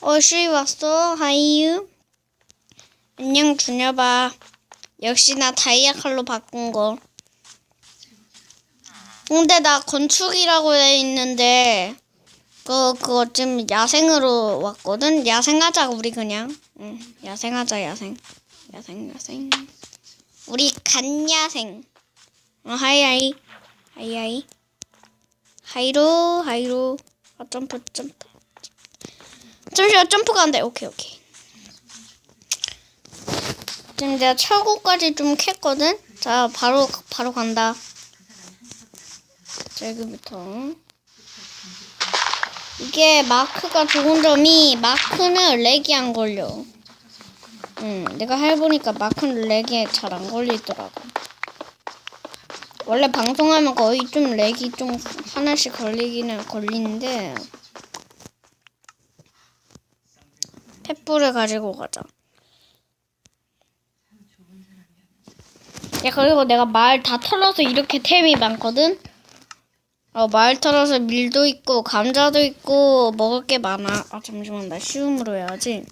어시 왔어? 하이유? 안녕 준여봐 역시나 다이아 칼로 바꾼 거. 근데 나 건축이라고 돼 있는데 그 그거 지금 야생으로 왔거든 야생하자 우리 그냥 응 야생하자 야생 야생 야생 우리 간야생 어 하이하이 하이하이 하이로 하이로 아 점프 점프 잠시만 점프가 안 돼. 오케이 오케이. 지금 내가 철구까지 좀 캤거든. 자 바로 바로 간다. 자 여기부터. 이게 마크가 좋은 점이 마크는 렉이 안 걸려. 응, 내가 해보니까 마크는 렉이 잘 안 걸리더라고. 원래 방송하면 거의 좀 렉이 좀 하나씩 걸리기는 걸리는데 횃불을 가지고 가자. 야 그리고 내가 마을 다 털어서 이렇게 템이 많거든. 어 마을 털어서 밀도 있고 감자도 있고 먹을 게 많아. 아 잠시만 나 쉬움으로 해야지.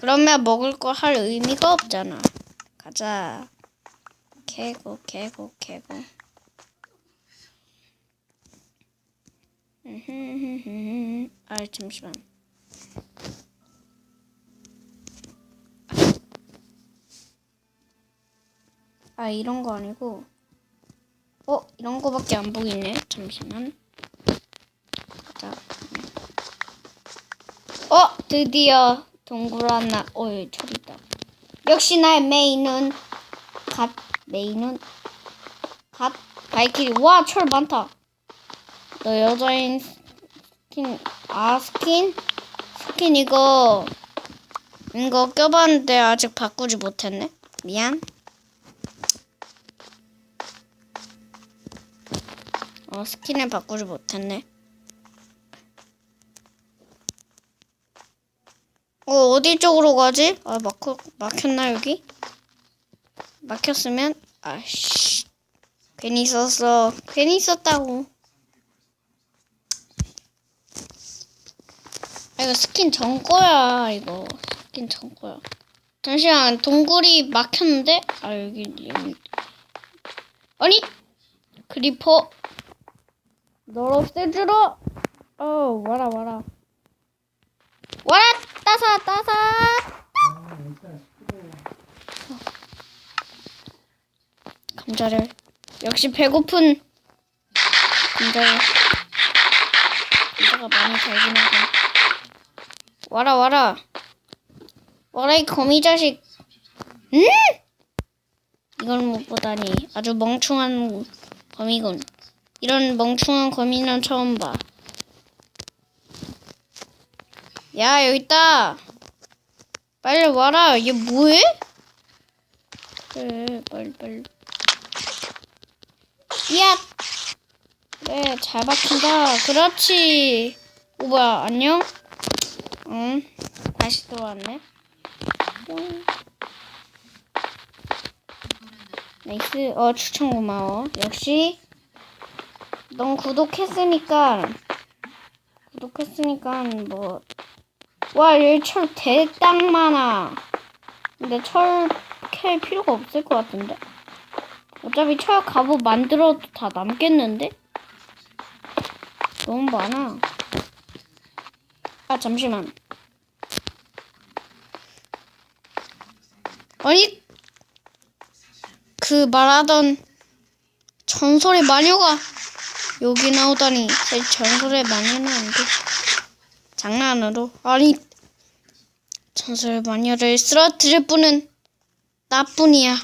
그러면 먹을 거 할 의미가 없잖아. 가자. 캐고 캐고 캐고. 아 잠시만. 아 이런 거 아니고 어 이런 거밖에 안 보이네. 잠시만. 자. 어 드디어 동굴 하나. 어 여기 철 있다. 역시 나의 메인은 갓 메인은 갓 발키리 와 철 많다. 너 여자인 스킨 아 스킨? 스킨 이거 이거 껴봤는데 아직 바꾸지 못했네. 미안 어, 스킨을 바꾸지 못했네. 어, 어디 쪽으로 가지? 아, 막혀, 막혔나, 여기? 막혔으면, 아씨. 괜히 썼어. 괜히 썼다고. 아, 이거 스킨 전 거야, 이거. 스킨 전 거야. 잠시만, 동굴이 막혔는데? 아, 여기, 여기. 아니! 크리퍼. 널 없애주러. 어, 와라, 와라. 와라, 따사, 따사. 감자를. 역시 배고픈 감자를. 감자가 많이 달긴 하고. 와라, 와라. 와라, 이 거미 자식. 음! 이걸 못 보다니. 아주 멍청한 거미군. 이런 멍청한 거미는 처음 봐. 야, 여기 있다. 빨리 와라. 얘 뭐해? 그래, 빨리, 빨리. 야! 그래, 잘 박힌다. 그렇지. 오 뭐야 안녕? 응 다시 들어왔네. 뿅. 나이스 어 추천 고마워. 역시 넌 구독했으니까 구독했으니까 뭐 와, 여기 철 대딱 많아. 근데 철 캘 필요가 없을 것 같은데. 어차피 철 갑옷 만들어도 다 남겠는데? 너무 많아. 아, 잠시만. 아니, 그 말하던 전설의 마녀가 여기 나오다니. 마녀는 안 돼. 장난으로. 아니, 전설 마녀를 쓰러뜨릴 뿐은 나뿐이야.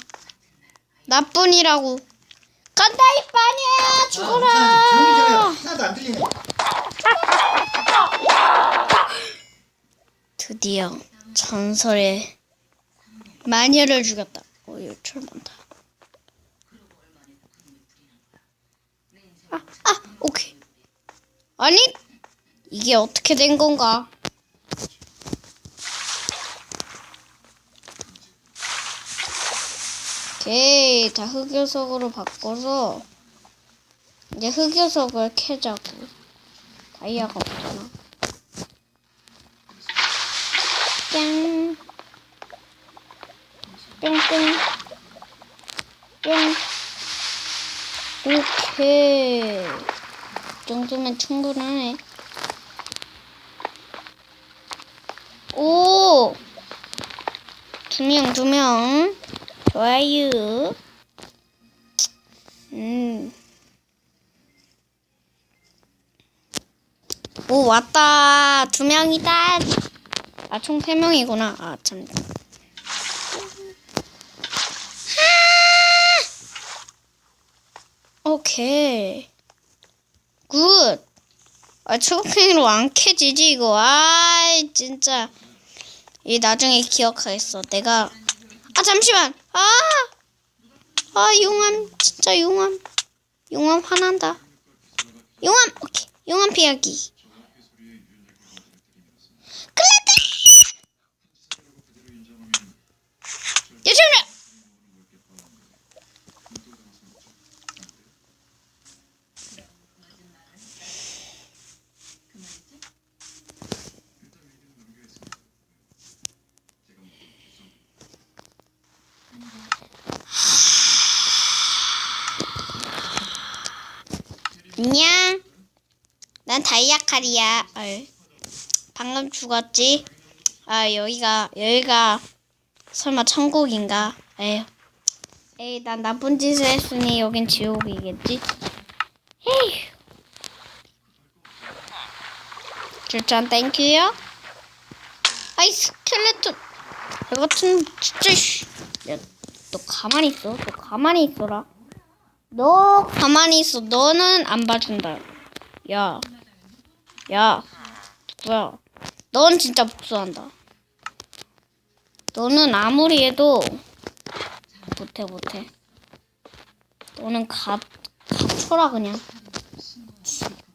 나뿐이라고. 간다 이 마녀야 아. 죽어라. 하나도 안 들리네. 드디어 전설의 마녀를 죽였다. 어, 이거 철 많다. 아, 아, 오케이. 아니, 이게 어떻게 된 건가? 오케이, 다 흑요석으로 바꿔서 이제 흑요석을 캐자고. 다이아가 없잖아. 뿅. 뿅뿅. 뿅. 오 케이. 이 정도면 충분하네. 오! 두 명, 두 명. 좋아요. 음. 오, 왔다. 두 명이다. 아, 총 세 명이구나. 아, 참. 아! 오케이. 굿. 아, 초록팽이로 안 캐지지, 이거. 아, 진짜. 이 나중에 기억하겠어. 내가. 아, 잠시만. 아! 아, 용암. 진짜 용암. 용암 화난다. 용암! 오케이. 용암 피하기. 클레드! 야, 잠시만! 안녕. 난 다이아칼이야. 헐. 방금 죽었지? 아, 여기가, 여기가, 설마 천국인가? 에휴. 에이, 난 나쁜 짓을 했으니 여긴 지옥이겠지? 에휴. 추천 땡큐요? 아이, 스켈레톤. 너 같은, 진짜, 씨. 야, 너 가만히 있어. 너 가만히 있어라. 너 가만히 있어. 너는 안 봐준다. 야. 야. 누구야? 넌 진짜 복수한다. 너는 아무리 해도 못해 못해. 너는 가 갇혀라 그냥.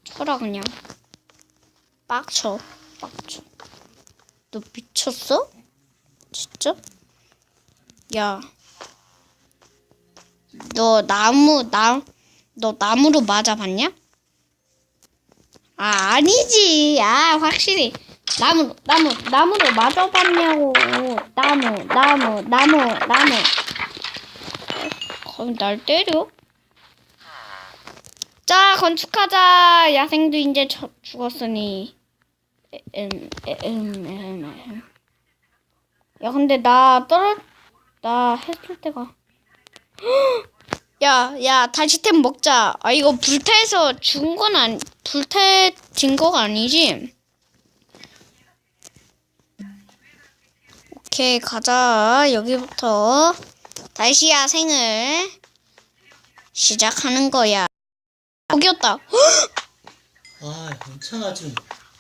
쳐라 그냥. 빡쳐. 빡쳐. 너 미쳤어? 진짜? 야. 너 나무 나 너 나무로 맞아봤냐? 아 아니지. 아 확실히 나무 나무 나무로 맞아봤냐고. 나무 나무 나무 나무. 거의 날 때려? 자 건축하자. 야생도 이제 저, 죽었으니. 음, 음, 음, 음. 야 근데 나 떨어 나 했을 때가. 야, 야, 다시 템 먹자. 아, 이거 불타해서 죽은 건 아니, 불타진 거가 아니지? 오케이, 가자. 여기부터 다시 야 생을 시작하는 거야. 여기였다. 아, 엄청 아주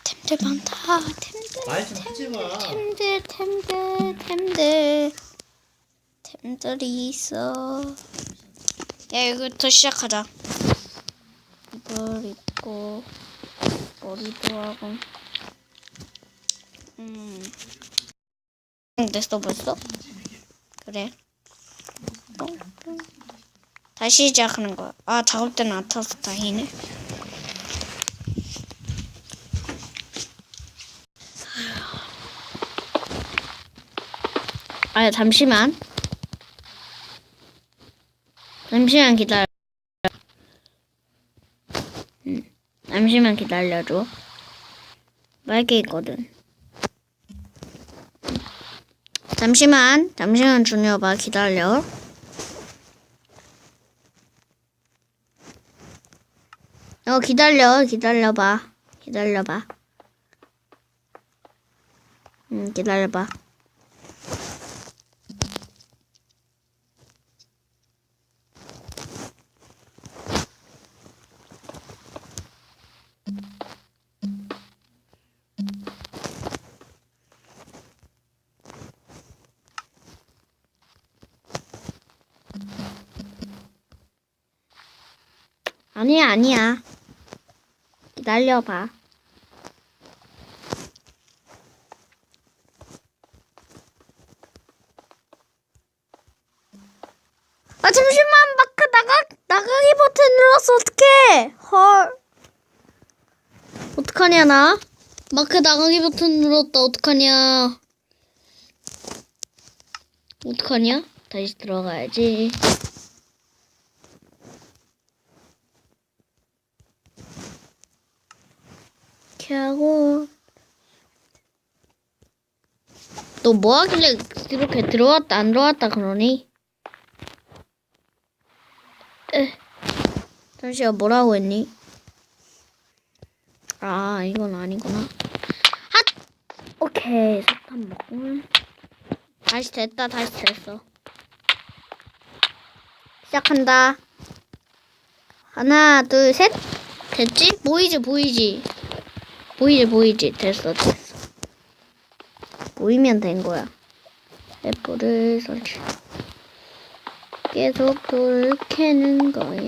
템들 많다. 템들, 말좀 하지 마. 템들, 템들, 템들. 템들이 있어. 야, 이거부터 시작하자. 이걸 입고, 머리도 하고. 음. 응, 됐어 벌써? 그래. 똥, 똥. 다시 시작하는 거야. 아 작업대는 안 타서 다행이네. 아 잠시만. 잠시만 기다려. 음, 잠시만 기다려줘. 맑게 있거든. 잠시만, 잠시만 준여봐 기다려. 어 기다려, 기다려봐, 기다려봐. 음 기다려봐. 아니야, 아니야. 기다려봐. 아, 잠시만, 마크 나가, 나가기 버튼 눌렀어, 어떡해. 헐. 어떡하냐, 나? 마크 나가기 버튼 눌렀다, 어떡하냐. 어떡하냐? 다시 들어가야지. 이렇게 하고 너 뭐 하길래 이렇게 들어왔다 안 들어왔다 그러니? 에 잠시만 뭐라고 했니? 아 이건 아니구나 핫! 오케이 사탕 먹고 다시 됐다 다시 됐어 시작한다 하나 둘 셋 됐지? 보이지 보이지 보이지 보이지 됐어 됐어 보이면 된 거야 애플을 설치 계속 돌 캐는 거야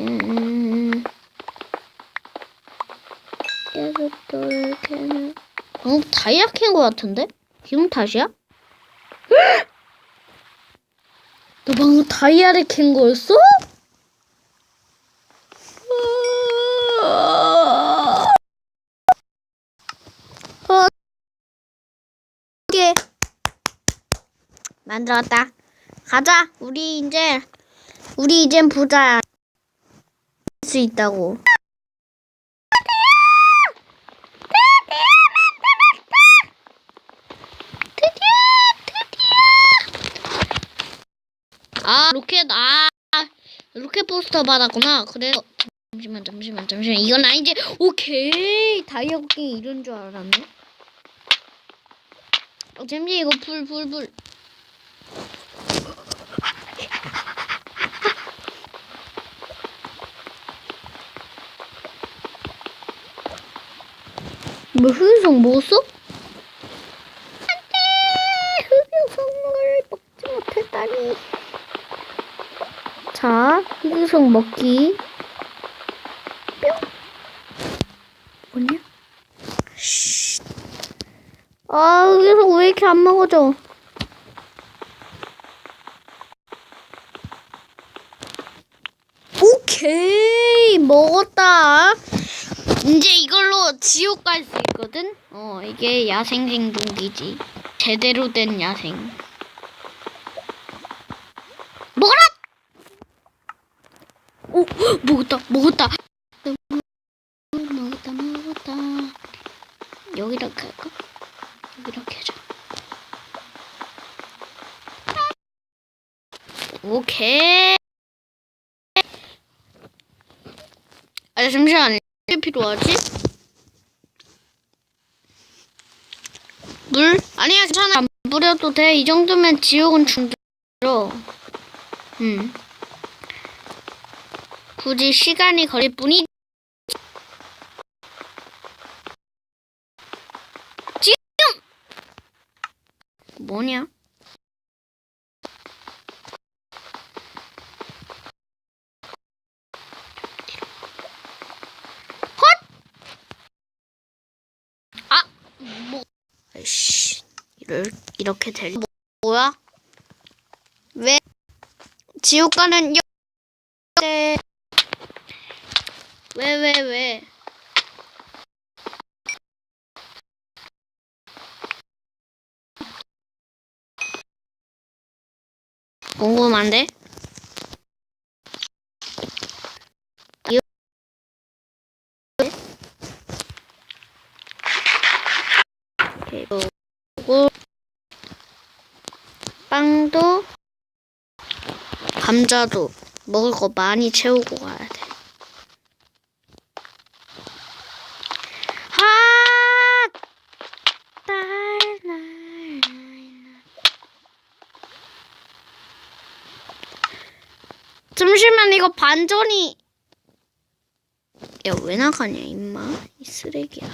계속 돌 캐는 방금 다이아 캔거 같은데? 기분 탓이야? 너 방금 다이아를 캔 거였어? 개 만들었다. 가자. 우리 이제 우리 이젠 부자야. 할수 있다고. 아 로켓 아 로켓 포스터 받았구나. 그래서 잠시만 잠시만 잠시만 이건 아니지. 오케이 다이아 쿠킹 이런 줄 알았네. 어, 잼지 이거 불, 불, 불. 뭐 흑유성 먹었어? 안돼 흑유성을 먹지 못했다니 자 흑유성 먹기 뿅 뭐냐? 쉿. 아, 여기서 왜 이렇게 안 먹어져? 오케이, 먹었다. 이제 이걸로 지옥 갈 수 있거든? 어, 이게 야생 생존기지. 제대로 된 야생. 먹어라! 오, 먹었다, 먹었다. 먹었다, 먹었다. 여기다 갈까? 이렇게 하자. 오케이. 아 잠시만. 왜 필요하지? 물? 아니야 괜찮아. 안 뿌려도 돼. 이 정도면 지옥은 충분해. 음. 굳이 시간이 걸릴 뿐이. 지금 뭐냐? 씨, 이렇게 될 뭐, 뭐야? 왜 지옥 가는 여 네. 왜왜 왜, 왜? 궁금한데? 이- 그리고 빵도 감자도 먹을 거 많이 채우고 가야 돼. 잠시만 이거 반전이. 야 왜 나가냐 임마? 이 쓰레기야